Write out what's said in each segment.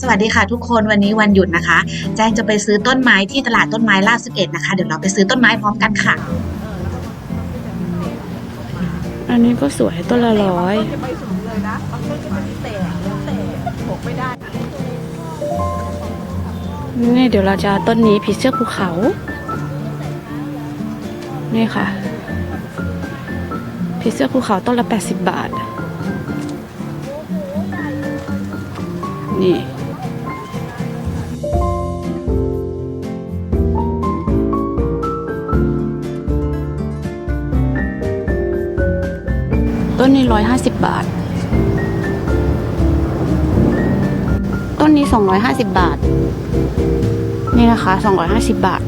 สวัสดีค่ะทุกคนวันนี้วันหยุดนะคะ แจ้งจะไปซื้อต้นไม้ที่ตลาดต้นไม้ลาดสิบเอ็ดนะคะ เดี๋ยวเราไปซื้อต้นไม้พร้อมกันค่ะ อันนี้ก็สวยต้นละร้อยนี่เดี๋ยวเราจะต้นนี้ผีเสื้อภูเขา นี่ค่ะผีเสื้อภูเขาต้นละ 80 บาท นี่ ต้นนี้ร้อยห้าสิบบาท ต้นนี้สองร้อยห้าสิบบาท นี่นะคะสองร้อยห้าสิบบาท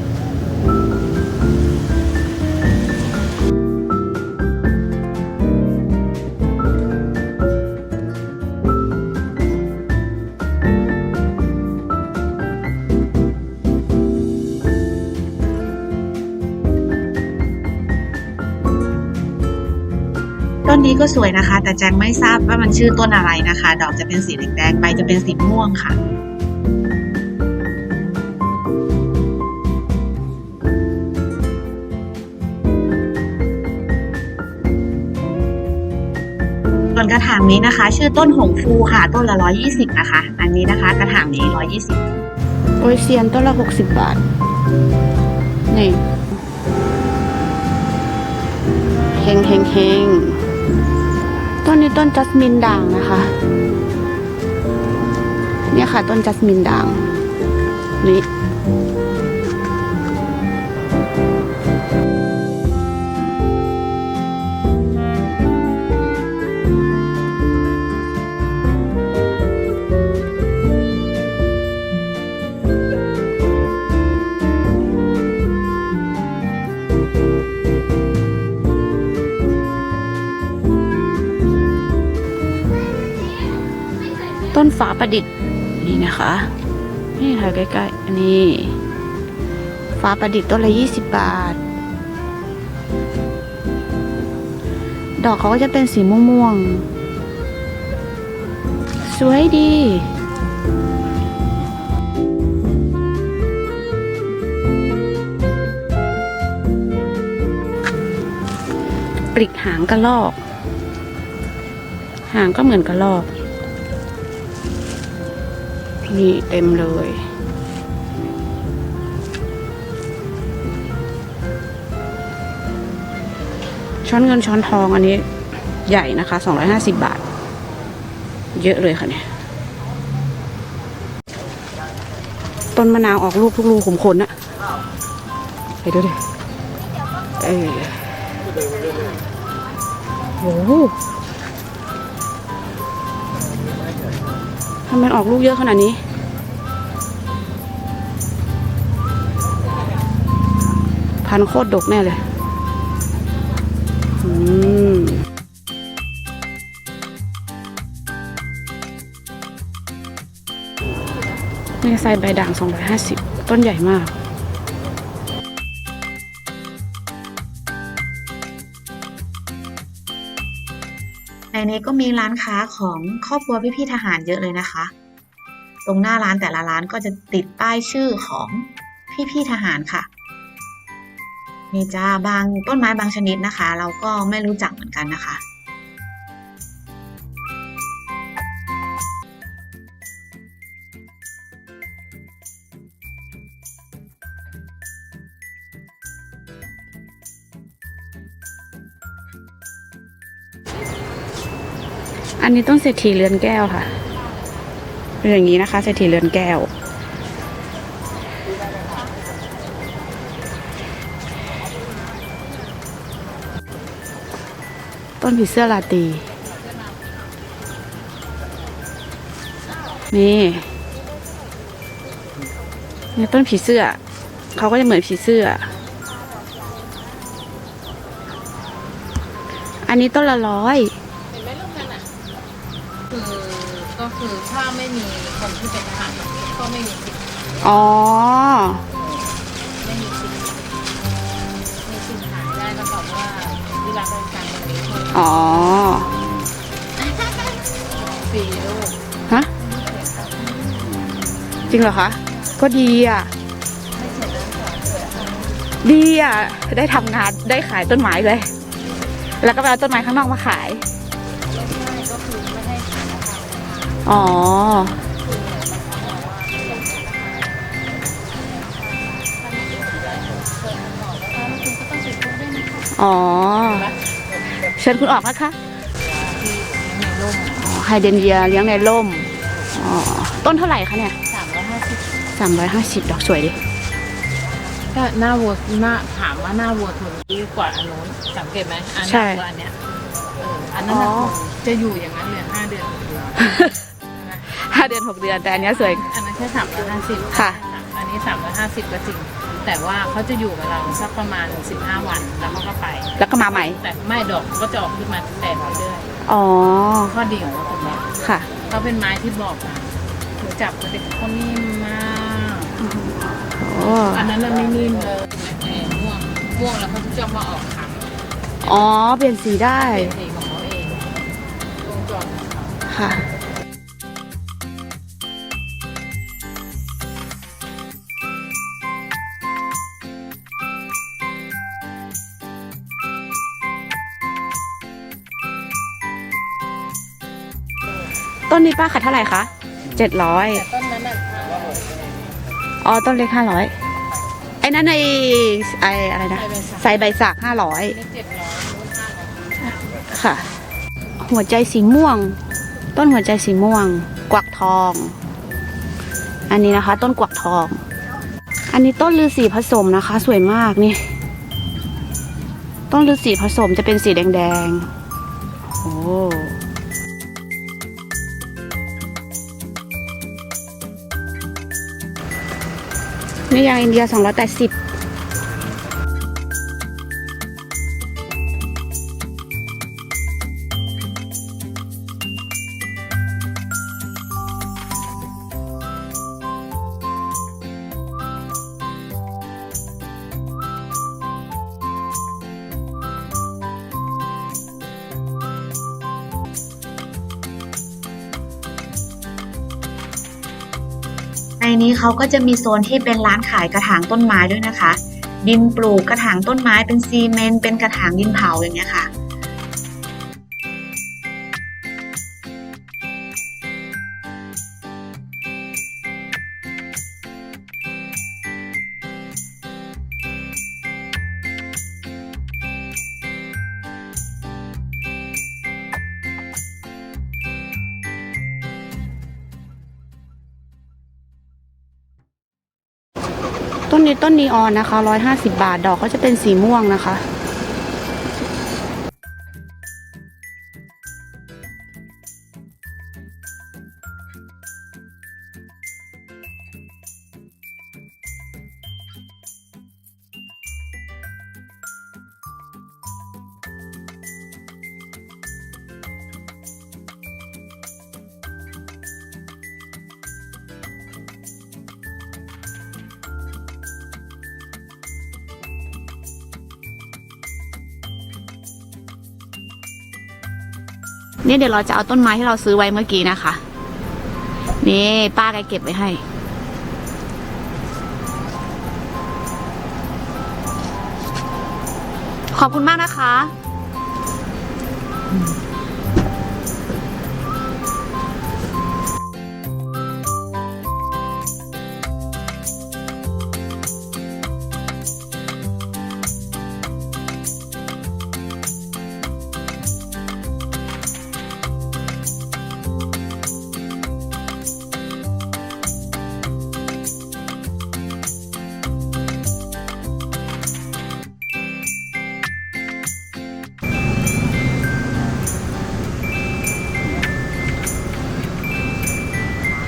นนี้ก็สวยนะคะ แต่แจงไม่ทราบว่ามันชื่อต้นอะไรนะคะ ดอกจะเป็นสีแดงๆใบจะเป็นสีม่วงค่ะส่วนกระถางนี้นะคะ ชื่อต้นหงฟูค่ะ ต้นละ120นะคะ อันนี้นะคะ กระถางนี้120โอยเซียนต้นละ60บาท นี่เฮงเฮงเฮง ต้นนี้ต้นจัสมินด่างนะคะ เนี่ยค่ะต้นจัสมินด่างนี่ ประดิษฐ์นี่นะคะ นี่ถ่ายใกล้ๆอันนี้ฝาประดิษฐ์ต้นละยี่สิบบาท ดอกเขาก็จะเป็นสีม่วงๆ สวยดีปลิกหางกระลอก หางก็เหมือนกระลอก นี่เต็มเลย ช้อนเงินช้อนทองอันนี้ใหญ่นะคะ 250 บาท เยอะเลยค่ะเนี่ย ต้นมะนาวออกลูกทุกรูกขมขนอะไปดูดิ เออโห ทำไมออกลูกเยอะขนาดนี้ พันโคตรดกแน่เลย อืมนี่ไซใบด่าง 250 ต้นใหญ่มาก นนี้ก็มีร้านค้าของครอบครัวพี่ๆทหารเยอะเลยนะคะ ตรงหน้าร้านแต่ละร้านก็จะติดป้ายชื่อของพี่ๆทหารค่ะนี่จ้าบางต้นไม้บางชนิดนะคะ เราก็ไม่รู้จักเหมือนกันนะคะ อันนี้ต้นเศรษฐีเรือนแก้วค่ะ เป็นอย่างนี้นะคะเศรษฐีเรือนแก้ว ต้นผีเสื้อลาตี นี่นี่ต้นผีเสื้อ เขาก็จะเหมือนผีเสื้อ อันนี้ต้นละร้อย ถ้าไม่มีคนที่เป็นทหารแบบนี้ก็ไม่มีสิทธิ์อ๋อ ไม่มีสิทธิ์มีสิทธิ์หายได้ก็ต่อเมื่อที่รับราชการตรงนี้เท่านั้นอ๋อฟรีลูกฮะ จริงเหรอคะ ก็ดีอะ ดีอะ ได้ทำงานได้ขายต้นไม้เลย แล้วก็ไปเอาต้นไม้ข้างนอกมาขายอ๋ อ อ๋อ เชิญคุณออกนะคะอ๋อไฮเดรนเยียเลี้ยงในร่ม อ๋อ ต้นเท่าไหร่คะเนี่ยสามร้อยห้าสิบสามร้อยห้าสิบดอกสวยดิถ้าหน้าวัวหน้าถามว่าหน้าวัวทนดีกว่าอันนู้นสังเกตไหมอันใช่หน้าวัวอันเนี้ยเอออันนั้นน่ะอ๋อทนจะอยู่อย่างนั้นเลยห้าเดือน หกเดือนห้าเดือนหกเดือนแต่อันเนี้ยสวย อันนั้นแค่สามร้อยห้าสิบค่ะ อันนี้สามร้อยห้าสิบก็จริง แต่ว่าเขาจะอยู่กับเราสักประมาณสิบห้าวันแล้วเขาก็ไป แล้วก็มาใหม่ แต่ไม่ดอกก็จะออกขึ้นมาแต่เรื่อยอ๋อ ๆข้อดีของเขาตรงเนี้ยค่ะ เขาเป็นไม้ที่บอกอะหนูจับมันเด็กเขานิ่มมาก โอ้ อันนั้นน่ะไม่นิ่มเลยแหมม่วงม่วงแล้วเขาจะมาออกขำอ๋อ เปลี่ยนสีได้ เป็นสีของเขาเองวงจรของเขา ค่ะ ต้นนี้ป้าขายเท่าไหร่คะเจ็ดร้อยแต่ต้นนั้นน่ะอ๋อต้นเล็กห้าร้อยไอ้นั่นไอ้ไอ้อะไรนะไซใบสักห้าร้อยนี่เจ็ดร้อยนู้นห้าร้อยค่ะ หัวใจสีม่วง ต้นหัวใจสีม่วง กวักทอง อันนี้นะคะ ต้นกวักทอง อันนี้ต้นฤาษีผสมนะคะ สวยมากนี่ ต้นฤาษีผสมจะเป็นสีแดงๆโอ้ แม่ยางอินเดีย280 นนี้เขาก็จะมีโซนที่เป็นร้านขายกระถางต้นไม้ด้วยนะคะ ดินปลูกกระถางต้นไม้เป็นซีเมนต์เป็นกระถางดินเผาอย่างเงี้ยค่ะ ต้นนี้ต้นนีออนนะคะร้อยห้าสิบาท ดอกก็จะเป็นสีม่วงนะคะ นี่เดี๋ยวเราจะเอาต้นไม้ที่เราซื้อไว้เมื่อกี้นะคะ นี่ป้าแกเก็บไว้ให้ ขอบคุณมากนะคะ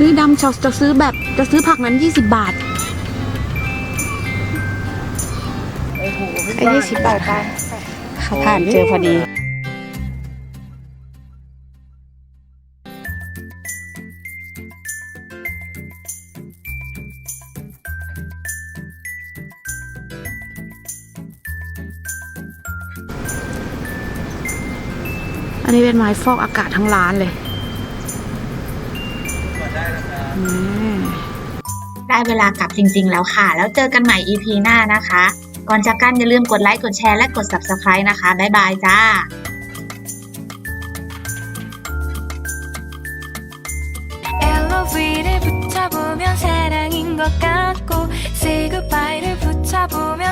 เฮ้ยดำจะจะซื้อแบบจะซื้อผักนั้นยี่สิบบาทไอ้ยี่สิบบาทค่ะเขาผ่านเจอพอดี อันนี้เป็นไม้ฟอกอากาศทั้งร้านเลยอืม ได้เวลากลับจริง ๆ แล้วค่ะ แล้วเจอกันใหม่ EP หน้านะคะ ก่อนจากกันอย่าลืมกดไลค์ กดแชร์ และกด Subscribe นะคะ บ๊ายบายจ้า LOV를 붙잡으면 사랑인 것 같고 Say goodbye를 붙잡으면